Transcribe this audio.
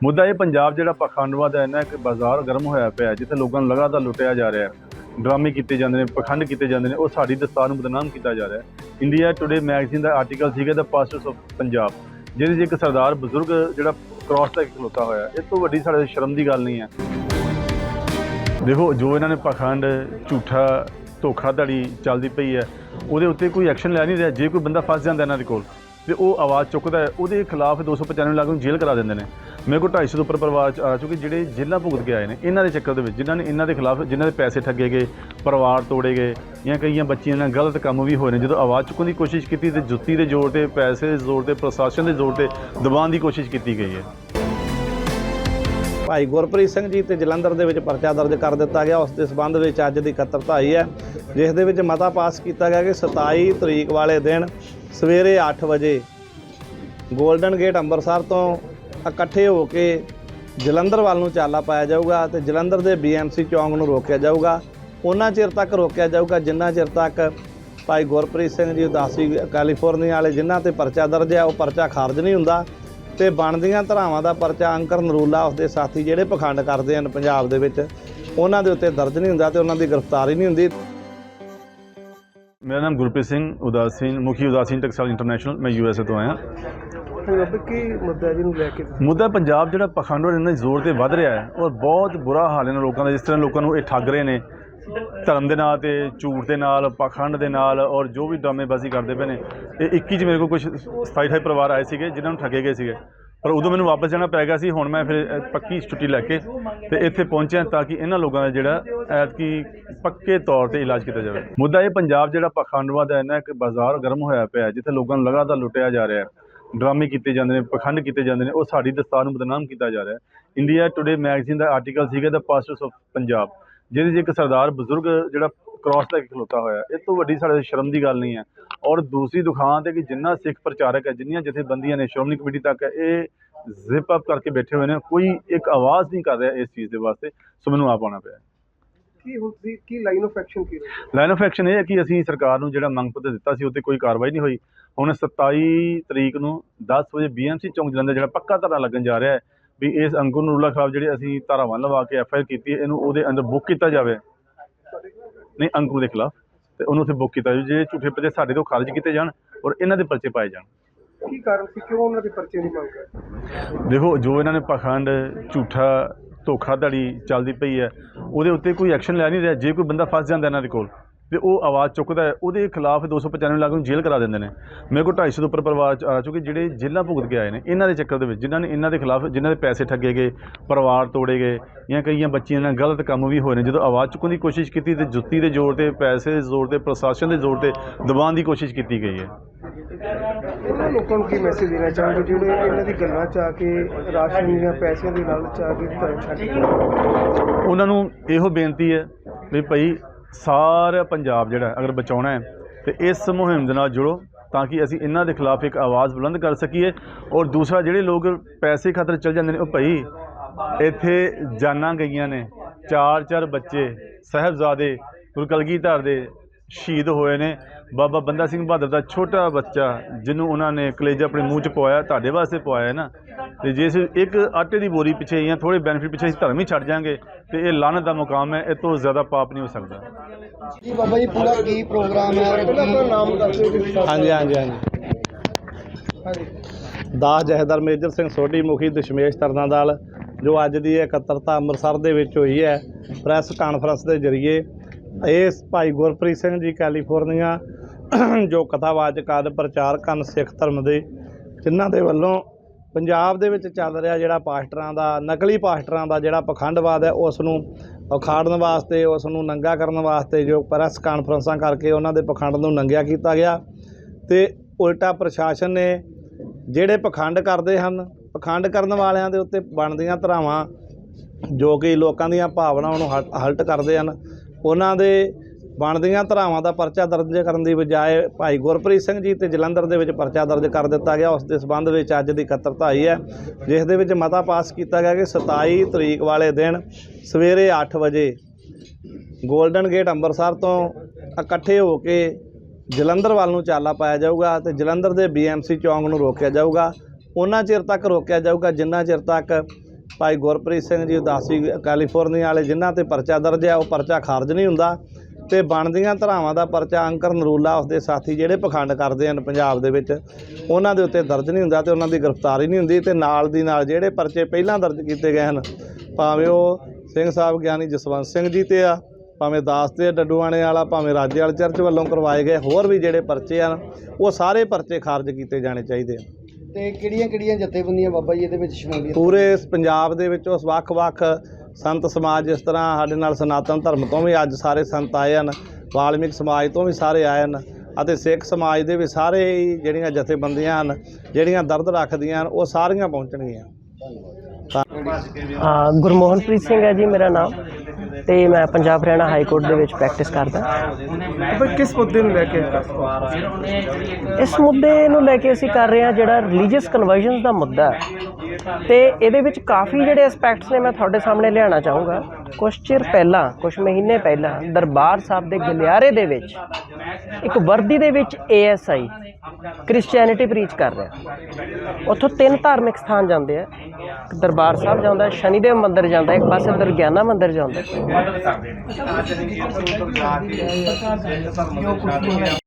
ਮੁੱਦਾ ਇਹ ਪੰਜਾਬ ਜਿਹੜਾ ਪਖੰਡਵਾਦ ਹੈ ਨਾ ਇੱਕ ਬਾਜ਼ਾਰ ਗਰਮ ਹੋਇਆ ਪਿਆ, ਜਿੱਥੇ ਲੋਕਾਂ ਨੂੰ ਲਗਾਤਾਰ ਲੁੱਟਿਆ ਜਾ ਰਿਹਾ ਹੈ, ਡਰਾਮੇ ਕੀਤੇ ਜਾਂਦੇ ਨੇ, ਪਖੰਡ ਕੀਤੇ ਜਾਂਦੇ ਨੇ, ਉਹ ਸਾਡੀ ਦਸਤਾਰ ਨੂੰ ਬਦਨਾਮ ਕੀਤਾ ਜਾ ਰਿਹਾ ਹੈ। ਇੰਡੀਆ ਟੁਡੇ ਮੈਗਜ਼ੀਨ ਦਾ ਆਰਟੀਕਲ ਸੀਗਾ ਦਾ ਪਾਸਟਰਸ ਆਫ ਪੰਜਾਬ ਜਿਹਦੇ 'ਚ ਇੱਕ ਸਰਦਾਰ ਬਜ਼ੁਰਗ ਜਿਹੜਾ ਕ੍ਰਾਸ ਤੱਕ ਖਲੋਤਾ ਹੋਇਆ ਇਹ ਤੋਂ ਵੱਡੀ ਸਾਡੇ ਸ਼ਰਮ ਦੀ ਗੱਲ ਨਹੀਂ ਹੈ। ਦੇਖੋ, ਜੋ ਇਹਨਾਂ ਨੇ ਪਖੰਡ, ਝੂਠਾ, ਧੋਖਾਧੜੀ ਚੱਲਦੀ ਪਈ ਹੈ, ਉਹਦੇ ਉੱਤੇ ਕੋਈ ਐਕਸ਼ਨ ਲੈ ਨਹੀਂ ਰਿਹਾ, ਜੇ ਕੋਈ ਬੰਦਾ ਫਸ ਜਾਂਦਾ ਇਹਨਾਂ ਦੇ ਕੋਲ ਤੇ ਉਹ ਆਵਾਜ਼ ਚੁੱਕਦਾ ਹੈ, ਉਹਦੇ ਖਿਲਾਫ 295 ਲੱਖ ਨੂੰ ਜੇਲ੍ਹ ਕਰਾ ਦਿੰਦੇ ਨੇ। ਮੇਰੇ ਕੋਲ 250 ਤੋਂ ਉੱਪਰ ਪਰਿਵਾਰ ਚ ਆ ਚੁੱਕੇ, ਜਿਹੜੇ ਜੇਲ੍ਹਾਂ ਭੁਗਤ ਕੇ ਆਏ ਨੇ, ਇਹਨਾਂ ਦੇ ਚੱਕਰ ਦੇ ਵਿੱਚ, ਜਿਨ੍ਹਾਂ ਨੇ ਇਹਨਾਂ ਦੇ ਖਿਲਾਫ, ਜਿਨ੍ਹਾਂ ਦੇ ਪੈਸੇ ਠੱਗੇ ਗਏ, ਪਰਿਵਾਰ ਤੋੜੇ ਗਏ, ਜਾਂ ਕਈਆਂ ਬੱਚੀਆਂ ਨਾਲ ਗਲਤ ਕੰਮ ਵੀ ਹੋਏ ਨੇ, ਜਦੋਂ ਆਵਾਜ਼ ਚੁੱਕਣ ਦੀ ਕੋਸ਼ਿਸ਼ ਕੀਤੀ ਤੇ ਜੁੱਤੀ ਦੇ ਜ਼ੋਰ ਤੇ, ਪੈਸੇ ਦੇ ਜ਼ੋਰ ਤੇ, ਪ੍ਰਸ਼ਾਸਨ ਦੇ ਜ਼ੋਰ ਤੇ ਦਬਾਉਣ ਦੀ ਕੋਸ਼ਿਸ਼ ਕੀਤੀ ਗਈ ਹੈ। ਭਾਈ ਗੁਰਪ੍ਰੀਤ ਸਿੰਘ ਜੀ ਤੇ ਜਲੰਧਰ ਦੇ ਵਿੱਚ ਪਰਚਾ ਦਰਜ ਕਰ ਦਿੱਤਾ ਗਿਆ। ਉਸ ਦੇ ਸਬੰਧ ਵਿੱਚ ਅੱਜ ਦੀ ਇਕੱਤਰਤਾ ਹੋਈ ਹੈ, ਜਿਸ ਦੇ ਵਿੱਚ ਮਤਾ ਪਾਸ ਕੀਤਾ ਗਿਆ ਕਿ 27 ਤਰੀਕ ਵਾਲੇ ਦਿਨ ਸਵੇਰੇ 8 ਵਜੇ ਗੋਲਡਨ ਗੇਟ ਅੰਮ੍ਰਿਤਸਰ ਤੋਂ ਇਕੱਠੇ ਹੋ ਕੇ ਜਲੰਧਰ ਵੱਲ ਨੂੰ ਚਾਲਾ ਪਾਇਆ ਜਾਊਗਾ ਤੇ ਜਲੰਧਰ ਦੇ ਬੀਐਮਸੀ ਚੌਂਕ ਨੂੰ ਰੋਕਿਆ ਜਾਊਗਾ। ਉਹਨਾਂ ਚਿਰ ਤੱਕ ਰੋਕਿਆ ਜਾਊਗਾ ਜਿੰਨਾ ਚਿਰ ਤੱਕ ਭਾਈ ਗੁਰਪ੍ਰੀਤ ਸਿੰਘ ਜੀ ਉਦਾਸੀ ਕੈਲੀਫੋਰਨੀਆ ਵਾਲੇ ਜਿਨ੍ਹਾਂ ਤੇ ਪਰਚਾ ਦਰਜ ਹੈ, ਉਹ ਪਰਚਾ ਖਾਰਜ ਨਹੀਂ ਹੁੰਦਾ। ਤੇ ਬਣਦੀਆਂ ਧਰਾਵਾਂ ਦਾ ਪਰਚਾ ਅੰਕਰ ਨਰੂਲਾ ਉਸਦੇ ਸਾਥੀ ਜਿਹੜੇ ਪਖੰਡ ਕਰਦੇ ਹਨ ਪੰਜਾਬ ਦੇ ਵਿੱਚ ਉਹਨਾਂ ਦੇ ਉੱਤੇ ਦਰਜ ਨਹੀਂ ਹੁੰਦਾ ਤੇ ਉਹਨਾਂ ਦੀ ਗ੍ਰਿਫਤਾਰੀ ਨਹੀਂ ਹੁੰਦੀ। ਮੇਰਾ ਨਾਮ ਗੁਰਪ੍ਰੀਤ ਸਿੰਘ ਉਦਾਸੀਨ ਮੁਖੀ ਉਦਾਸੀਨ ਟੈਕਸਟਾਈਲ ਇੰਟਰਨੈਸ਼ਨਲ ਮੈਂ ਯੂਐਸਏ ਤੋਂ ਆਇਆ। ਕੀ ਮੁੱਦਾ ਜਿਹਨੂੰ ਲੈ ਕੇ? ਮੁੱਦਾ ਪੰਜਾਬ ਜਿਹੜਾ ਪਖੰਡ ਦੇ ਜ਼ੋਰ ਤੇ ਵੱਧ ਰਿਹਾ ਹੈ ਔਰ ਬਹੁਤ ਬੁਰਾ ਹਾਲ ਇਹਨਾਂ ਲੋਕਾਂ ਦਾ ਜਿਸ ਤਰ੍ਹਾਂ ਲੋਕਾਂ ਨੂੰ ਇਹ ਠੱਗ ਰਹੇ ਨੇ ਧਰਮ ਦੇ ਨਾਂ ਤੇ ਝੂਠ ਦੇ ਨਾਲ, ਪਖੰਡ ਦੇ ਨਾਲ ਔਰ ਜੋ ਵੀ ਡਰਾਮੇਬਾਜ਼ੀ ਕਰਦੇ ਪਏ ਨੇ, ਇਹ 21 ਚ ਮੇਰੇ ਕੋਲ ਕੁਝ 27 28 ਪਰਿਵਾਰ ਆਏ ਸੀਗੇ, ਜਿਨ੍ਹਾਂ ਨੂੰ ਠੱਗੇ ਗਏ ਸੀਗੇ। ਪਰ ਉਦੋਂ ਮੈਨੂੰ ਵਾਪਸ ਜਾਣਾ ਪੈ ਗਿਆ ਸੀ, ਹੁਣ ਮੈਂ ਫਿਰ ਪੱਕੀ ਛੁੱਟੀ ਲੈ ਕੇ ਤੇ ਇੱਥੇ ਪਹੁੰਚਿਆ ਤਾਂ ਕਿ ਇਹਨਾਂ ਲੋਕਾਂ ਦਾ ਜਿਹੜਾ ਐਤਕੀ ਪੱਕੇ ਤੌਰ ਤੇ ਇਲਾਜ ਕੀਤਾ ਜਾਵੇ। ਮੁੱਦਾ ਇਹ ਪੰਜਾਬ ਜਿਹੜਾ ਪਖੰਡਵਾਦ ਹੈ ਨਾ ਇੱਕ ਬਾਜ਼ਾਰ ਗਰਮ ਹੋਇਆ ਪਿਆ ਜਿੱਥੇ ਲੋਕਾਂ ਨੂੰ ਲਗਾਤਾਰ ਲੁੱਟਿਆ ਜਾ ਰਿਹਾ ਹੈ, ਡਰਾਮੇ ਕੀਤੇ ਜਾਂਦੇ ਨੇ, ਪਖੰਡ ਕੀਤੇ ਜਾਂਦੇ ਨੇ, ਉਹ ਸਾਡੀ ਦਸਤਾਰ ਨੂੰ ਬਦਨਾਮ ਕੀਤਾ ਜਾ ਰਿਹਾ ਹੈ। ਇੰਡੀਆ ਟੁਡੇ ਮੈਗਜ਼ੀਨ ਦਾ ਆਰਟੀਕਲ ਸੀਗਾ ਦਾ ਪਾਸਟਰਸ ਆਫ ਪੰਜਾਬ ਜਿਹਦੇ 'ਚ ਇੱਕ ਸਰਦਾਰ ਬਜ਼ੁਰਗ ਜਿਹੜਾ ਕ੍ਰਾਸ ਲੈ ਕੇ ਖਲੋਤਾ ਹੋਇਆ ਹੈ। ਇਹ ਤੋਂ ਵੱਡੀ ਸਾਡੇ ਸ਼ਰਮ ਦੀ ਗੱਲ ਨਹੀਂ ਹੈ। ਔਰ ਦੂਸਰੀ ਦੁਕਾਨ ਤੇ ਕਿ ਜਿੰਨਾ ਸਿੱਖ ਪ੍ਰਚਾਰਕ ਹੈ ਜਿੰਨੀਆਂ ਜਥੇਬੰਦੀਆਂ ਨੇ ਸ਼੍ਰੋਮਣੀ ਕਮੇਟੀ ਤੱਕ ਹੈ ਇਹ ਜ਼ਿਪ ਅਪ ਕਰਕੇ ਬੈਠੇ ਹੋਏ ਨੇ ਕੋਈ ਇੱਕ ਆਵਾਜ਼ ਨਹੀਂ ਕਰ ਰਿਹਾ ਇਸ ਚੀਜ਼ ਦੇ ਵਾਸਤੇ। ਸੋ ਮੈਨੂੰ ਆਪ ਆਉਣਾ ਪਿਆ। ਕੀ ਹੁੰਦੀ ਕੀ ਲਾਈਨ ਆਫ ਐਕਸ਼ਨ ਕੀ ਰਹੀ? ਲਾਈਨ ਆਫ ਐਕਸ਼ਨ ਇਹ ਹੈ ਕਿ ਅਸੀਂ ਸਰਕਾਰ ਨੂੰ ਜਿਹੜਾ ਮੰਗ ਪੱਤਰ ਦਿੱਤਾ ਸੀ ਉੱਤੇ ਕੋਈ ਕਾਰਵਾਈ ਨਹੀਂ ਹੋਈ। ਹੁਣ 27 ਤਰੀਕ ਨੂੰ 10 ਵਜੇ ਬੀਐਮਸੀ ਚੌਂਕ ਜਲੰਧਰ ਜਿਹੜਾ ਪੱਕਾ ਧਰਨਾ ਲੱਗਣ ਜਾ ਰਿਹਾ ਹੈ ਵੀ ਇਸ ਅੰਕੁਰ ਨੂਰੁੱਲਾ ਖਿਲਾਫ ਜਿਹੜੇ ਅਸੀਂ ਧਾਰਾਵਾਂ ਲਵਾ ਕੇ ਐਫ ਆਈ ਆਰ ਕੀਤੀ ਹੈ ਇਹਨੂੰ ਉਹਦੇ ਅੰਦਰ ਬੁੱਕ ਕੀਤਾ ਜਾਵੇ। ਨਹੀਂ ਅੰਕੁਰ ਦੇ ਖਿਲਾਫ। ਤੇ ਉਹਨੂੰ ਉੱਥੇ ਬੁੱਕ ਕੀਤਾ ਜਾਵੇ ਜਿਹੜੇ ਝੂਠੇ ਪਰਚੇ ਸਾਡੇ ਤੋਂ ਖਾਰਜ ਕੀਤੇ ਜਾਣ ਔਰ ਇਹਨਾਂ ਦੇ ਪਰਚੇ ਪਾਏ ਜਾਣ। ਕੀ ਕਾਰਨ ਸੀ? ਕਿਉਂ ਉਹਨਾਂ ਦੇ ਪਰਚੇ ਨਹੀਂ ਮੰਗ ਰਹੇ ਦੇਖੋ ਜੋ ਇਹਨਾਂ ਨੇ ਪਖੰਡ ਝੂਠਾ ਧੋਖਾਧੜੀ ਚੱਲਦੀ ਪਈ ਹੈ ਉਹਦੇ ਉੱਤੇ ਕੋਈ ਐਕਸ਼ਨ ਲੈ ਨਹੀਂ ਰਿਹਾ। ਜੇ ਕੋਈ ਬੰਦਾ ਫਸ ਜਾਂਦਾ ਇਹਨਾਂ ਦੇ ਕੋਲ ਤੇ ਉਹ ਆਵਾਜ਼ ਚੁੱਕਦਾ ਹੈ ਉਹਦੇ ਖਿਲਾਫ 295 ਲੱਖ ਨੂੰ ਜੇਲ੍ਹ ਕਰਾ ਦਿੰਦੇ ਨੇ। ਮੇਰੇ ਕੋਲ 250 ਤੋਂ ਉੱਪਰ ਪਰਿਵਾਰ ਆ ਚੁੱਕੇ ਜਿਹੜੇ ਜੇਲ੍ਹਾਂ ਭੁਗਤ ਕੇ ਆਏ ਨੇ ਇਹਨਾਂ ਦੇ ਚੱਕਰ ਦੇ ਵਿੱਚ ਜਿਨ੍ਹਾਂ ਨੇ ਇਹਨਾਂ ਦੇ ਖਿਲਾਫ ਜਿਨ੍ਹਾਂ ਦੇ ਪੈਸੇ ਠੱਗੇ ਗਏ ਪਰਿਵਾਰ ਤੋੜੇ ਗਏ ਜਾਂ ਕਈਆਂ ਬੱਚੀਆਂ ਨਾਲ ਗਲਤ ਕੰਮ ਵੀ ਹੋਏ ਨੇ ਜਦੋਂ ਆਵਾਜ਼ ਚੁੱਕਣ ਦੀ ਕੋਸ਼ਿਸ਼ ਕੀਤੀ ਤੇ ਜੁੱਤੀ ਦੇ ਜ਼ੋਰ ਤੇ ਪੈਸੇ ਦੇ ਜ਼ੋਰ ਤੇ ਪ੍ਰਸ਼ਾਸਨ ਦੇ ਜ਼ੋਰ ਤੇ ਦਬਾਉਣ ਦੀ ਕੋਸ਼ਿਸ਼ ਕੀਤੀ ਗਈ ਹੈ। ਉਹਨਾਂ ਲੋਕਾਂ ਨੂੰ ਕੀ ਮੈਸੇਜ ਦੇਣਾ ਚਾਹੁੰਦੇ ਜਿਹੜੇ ਇਹਨਾਂ ਦੀ ਗੱਲਾਂ ਚ ਆ ਕੇ ਰਾਸ਼ਨ ਜਾਂ ਪੈਸਿਆਂ ਦੀ ਲਾਲਚ ਚ ਆ ਕੇ ਧਰਮ ਛੱਡ ਕੇ ਉਹਨਾਂ ਨੂੰ ਇਹੋ ਬੇਨਤੀ ਹੈ ਵੀ ਭਾਈ ਸਾਰਾ ਪੰਜਾਬ ਜਿਹੜਾ ਅਗਰ ਬਚਾਉਣਾ ਹੈ, ਤੇ ਇਸ ਮੁਹਿੰਮ ਦੇ ਨਾਲ ਜੁੜੋ ਤਾਂ ਕਿ ਅਸੀਂ ਇਹਨਾਂ ਦੇ ਖਿਲਾਫ ਇੱਕ ਆਵਾਜ਼ ਬੁਲੰਦ ਕਰ ਸਕੀਏ ਔਰ ਦੂਸਰਾ ਜਿਹੜੇ ਲੋਕ ਪੈਸੇ ਖਾਤਰ ਚੱਲ ਜਾਂਦੇ ਨੇ, ਉਹ ਭਾਈ ਇੱਥੇ ਜਾਨਾਂ ਗਈਆਂ ਨੇ ਚਾਰ ਚਾਰ ਬੱਚੇ, ਸਾਹਿਬਜ਼ਾਦੇ ਗੁਰਕਲਗੀਧਰ ਦੇ ਸ਼ਹੀਦ ਹੋਏ ਨੇ, ਬਾਬਾ ਬੰਦਾ ਸਿੰਘ ਬਹਾਦਰ ਦਾ ਛੋਟਾ ਬੱਚਾ ਜਿਹਨੂੰ ਉਹਨਾਂ ਨੇ ਕਲੇਜਾ ਆਪਣੇ ਮੂੰਹ 'ਚ ਪਵਾਇਆ, ਤੁਹਾਡੇ ਵਾਸਤੇ ਪਵਾਇਆ ਹੈ ਨਾ, ਤੇ ਜੇ ਅਸੀਂ ਇੱਕ ਆਟੇ ਦੀ ਬੋਰੀ ਪਿੱਛੇ ਜਾਂ ਥੋੜੇ ਬੈਨੀਫਿਟ ਪਿੱਛੇ ਅਸੀਂ ਧਰਮ ਹੀ ਛੱਡ ਜਾਾਂਗੇ ਤੇ ਇਹ ਲਾਨਤ ਦਾ ਮੁਕਾਮ ਹੈ ਇਹ ਤੋਂ ਜ਼ਿਆਦਾ ਪਾਪ ਨਹੀਂ ਹੋ ਸਕਦਾ। ਜੀ ਬਾਬਾ ਜੀ ਪੂਰਾ ਕੀ ਪ੍ਰੋਗਰਾਮ ਹੈ? ਆਪਣਾ ਨਾਮ ਦੱਸ ਹਾਂਜੀ ਹਾਂਜੀ ਹਾਂਜੀ। ਦਾਸ ਜਹਦਰ ਮੇਜਰ ਸਿੰਘ ਸੋਢੀ ਮੁਖੀ ਦਸ਼ਮੇਸ਼ ਤਰਨਾ ਦਲ ਜੋ ਅੱਜ ਦੀ ਇਹ ਇਕੱਤਰਤਾ ਅੰਮ੍ਰਿਤਸਰ ਦੇ ਵਿੱਚ ਹੋਈ ਹੈ ਪ੍ਰੈਸ ਕਾਨਫਰੰਸ ਦੇ ਜ਼ਰੀਏ। ਇਸ ਭਾਈ ਗੁਰਪ੍ਰੀਤ ਸਿੰਘ ਜੀ ਕੈਲੀਫੋਰਨੀਆ ਜੋ ਕਥਾਵਾਚਕ ਆਦਿ ਪ੍ਰਚਾਰਕ ਹਨ ਸਿੱਖ ਧਰਮ ਦੇ ਜਿਨ੍ਹਾਂ ਦੇ ਵੱਲੋਂ ਪੰਜਾਬ ਦੇ ਵਿੱਚ ਚੱਲ ਰਿਹਾ ਜਿਹੜਾ ਪਾਸਟਰਾਂ ਦਾ, ਨਕਲੀ ਪਾਸਟਰਾਂ ਦਾ ਜਿਹੜਾ ਪਖੰਡਵਾਦ ਹੈ ਉਸ ਨੂੰ ਉਖਾੜਨ ਵਾਸਤੇ ਉਸ ਨੂੰ ਨੰਗਾ ਕਰਨ ਵਾਸਤੇ ਜੋ ਪ੍ਰੈਸ ਕਾਨਫਰੰਸਾਂ ਕਰਕੇ ਉਹਨਾਂ ਦੇ ਪਖੰਡ ਨੂੰ ਨੰਗਿਆ ਕੀਤਾ ਗਿਆ ਤੇ ਉਲਟਾ ਪ੍ਰਸ਼ਾਸਨ ਨੇ ਜਿਹੜੇ ਪਖੰਡ ਕਰਦੇ ਹਨ, ਪਖੰਡ ਕਰਨ ਵਾਲਿਆਂ ਦੇ ਉੱਤੇ ਬਣਦੀਆਂ ਧਰਾਵਾਂ ਜੋ ਕਿ ਲੋਕਾਂ ਦੀਆਂ ਭਾਵਨਾਵਾਂ ਨੂੰ ਹਲ- ਹਲਟ ਕਰਦੇ ਹਨ, ਉਹਨਾਂ ਦੇ ਬਣਦੀਆਂ ਧਰਾਵਾਂ ਦਾ ਪਰਚਾ ਦਰਜ ਕਰਨ ਦੀ ਬਜਾਏ ਭਾਈ ਗੁਰਪ੍ਰੀਤ ਸਿੰਘ ਜੀ ਤੇ ਜਲੰਧਰ ਦੇ ਵਿੱਚ ਪਰਚਾ ਦਰਜ ਕਰ ਦਿੱਤਾ ਗਿਆ। ਉਸ ਦੇ ਸਬੰਧ ਵਿੱਚ ਅੱਜ ਦੀ ਇਕੱਤਰਤਾ ਹੋਈ ਹੈ, ਜਿਸ ਦੇ ਵਿੱਚ ਮਤਾ ਪਾਸ ਕੀਤਾ ਗਿਆ ਕਿ 27 ਤਰੀਕ ਵਾਲੇ ਦਿਨ ਸਵੇਰੇ 8 ਵਜੇ ਗੋਲਡਨ ਗੇਟ ਅੰਮ੍ਰਿਤਸਰ ਤੋਂ ਇਕੱਠੇ ਹੋ ਕੇ ਜਲੰਧਰ ਵੱਲ ਨੂੰ ਚਾਲਾ ਪਾਇਆ ਜਾਊਗਾ ਤੇ ਜਲੰਧਰ ਦੇ ਬੀਐਮਸੀ ਚੌਂਕ ਨੂੰ ਰੋਕਿਆ ਜਾਊਗਾ। ਉਹਨਾਂ ਚਿਰ ਤੱਕ ਰੋਕਿਆ ਜਾਊਗਾ ਜਿੰਨਾ ਚਿਰ ਤੱਕ ਭਾਈ ਗੁਰਪ੍ਰੀਤ ਸਿੰਘ ਜੀ ਉਦਾਸੀ ਕੈਲੀਫੋਰਨੀਆ ਵਾਲੇ ਜਿਨ੍ਹਾਂ ਤੇ ਪਰਚਾ ਦਰਜ ਹੈ, ਉਹ ਪਰਚਾ ਖਾਰਜ ਨਹੀਂ ਹੁੰਦਾ। ਤੇ ਬਣਦੀਆਂ ਧਰਾਵਾਂ ਦਾ ਪਰਚਾ ਅੰਕਰ ਨਰੂਲਾ ਉਸਦੇ ਸਾਥੀ ਜਿਹੜੇ ਪਖੰਡ ਕਰਦੇ ਹਨ ਪੰਜਾਬ ਦੇ ਵਿੱਚ ਉਹਨਾਂ ਦੇ ਉੱਤੇ ਦਰਜ ਨਹੀਂ ਹੁੰਦਾ ਤੇ ਉਹਨਾਂ ਦੀ ਗ੍ਰਿਫਤਾਰੀ ਨਹੀਂ ਹੁੰਦੀ ਤੇ ਨਾਲ ਦੀ ਨਾਲ ਜਿਹੜੇ ਪਰਚੇ ਪਹਿਲਾਂ ਦਰਜ ਕੀਤੇ ਗਏ ਹਨ ਭਾਵੇਂ ਉਹ ਸਿੰਘ ਸਾਹਿਬ ਗਿਆਨੀ ਜਸਵੰਤ ਸਿੰਘ ਜੀ ਤੇ ਆ ਭਾਵੇਂ ਦਾਸ ਤੇ ਡੱਡੂਆਣੇ ਵਾਲਾ ਭਾਵੇਂ ਰਾਜੇ ਵਾਲੇ ਚਰਚ ਵੱਲੋਂ ਕਰਵਾਏ ਗਏ ਹੋਰ ਵੀ ਜਿਹੜੇ ਪਰਚੇ ਹਨ ਉਹ ਸਾਰੇ ਪਰਚੇ ਖਾਰਜ ਕੀਤੇ ਜਾਣੇ ਚਾਹੀਦੇ ਆ ਤੇ ਕਿਹੜੀਆਂ ਕਿਹੜੀਆਂ ਜਥੇਬੰਦੀਆਂ ਬਾਬਾ ਜੀ ਇਹਦੇ ਵਿੱਚ ਸ਼ਮੂਲੀਅਤ ਪੂਰੇ ਪੰਜਾਬ ਦੇ ਵਿੱਚ ਉਸ ਵੱਖ-ਵੱਖ ਸੰਤ ਸਮਾਜ ਜਿਸ ਤਰ੍ਹਾਂ ਸਾਡੇ ਨਾਲ ਸਨਾਤਨ ਧਰਮ ਤੋਂ ਵੀ ਅੱਜ ਸਾਰੇ ਸੰਤ ਆਏ ਹਨ, ਵਾਲਮੀਕ ਸਮਾਜ ਤੋਂ ਵੀ ਸਾਰੇ ਆਏ ਹਨ ਅਤੇ ਸਿੱਖ ਸਮਾਜ ਦੇ ਵੀ ਸਾਰੇ ਹੀ ਜਿਹੜੀਆਂ ਜਥੇਬੰਦੀਆਂ ਹਨ, ਜਿਹੜੀਆਂ ਦਰਦ ਰੱਖਦੀਆਂ ਹਨ, ਉਹ ਸਾਰੀਆਂ ਪਹੁੰਚਣਗੀਆਂ। ਹਾਂ, ਗੁਰਮੋਹਨਪ੍ਰੀਤ ਸਿੰਘ ਹੈ ਜੀ ਮੇਰਾ ਨਾਮ। ਤੇ ਮੈਂ ਪੰਜਾਬ ਹਰਿਆਣਾ ਹਾਈ ਕੋਰਟ ਦੇ ਵਿੱਚ ਪ੍ਰੈਕਟਿਸ ਕਰਦਾ। ਬਈ ਕਿਸ ਮੁੱਦੇ ਨੂੰ ਲੈ ਕੇ? ਇਸ ਮੁੱਦੇ ਨੂੰ ਲੈ ਕੇ ਅਸੀਂ ਕਰ ਰਹੇ ਹਾਂ ਜਿਹੜਾ ਰਿਲੀਜੀਅਸ ਕਨਵਰਜਨਸ ਦਾ ਮੁੱਦਾ ਤੇ ਇਹਦੇ ਵਿੱਚ ਕਾਫੀ ਜਿਹੜੇ ਐਸਪੈਕਟਸ ਨੇ ਮੈਂ ਤੁਹਾਡੇ ਸਾਹਮਣੇ ਲਿਆਉਣਾ ਚਾਹੂੰਗਾ। ਕੁਝ ਚਿਰ ਪਹਿਲਾਂ ਕੁਝ ਮਹੀਨੇ ਪਹਿਲਾਂ ਦਰਬਾਰ ਸਾਹਿਬ ਦੇ ਗਲਿਆਰੇ ਦੇ ਵਿੱਚ ਇੱਕ ਵਰਦੀ ਦੇ ਵਿੱਚ ਏਐਸਆਈ ਕ੍ਰਿਸਚੀਅਨਿਟੀ ਪ੍ਰੀਚ ਕਰ ਰਿਹਾ। ਉੱਥੋਂ ਤਿੰਨ ਧਾਰਮਿਕ ਸਥਾਨ ਜਾਂਦੇ ਆ। ਦਰਬਾਰ ਸਾਹਿਬ ਜਾਂਦਾ ਹੈ, ਸ਼ਨੀਦੇਵ ਮੰਦਿਰ ਜਾਂਦਾ ਇੱਕ ਪਾਸੇ ਦੁਰਗਿਆਨਾ ਮੰਦਿਰ ਜਾਂਦਾ।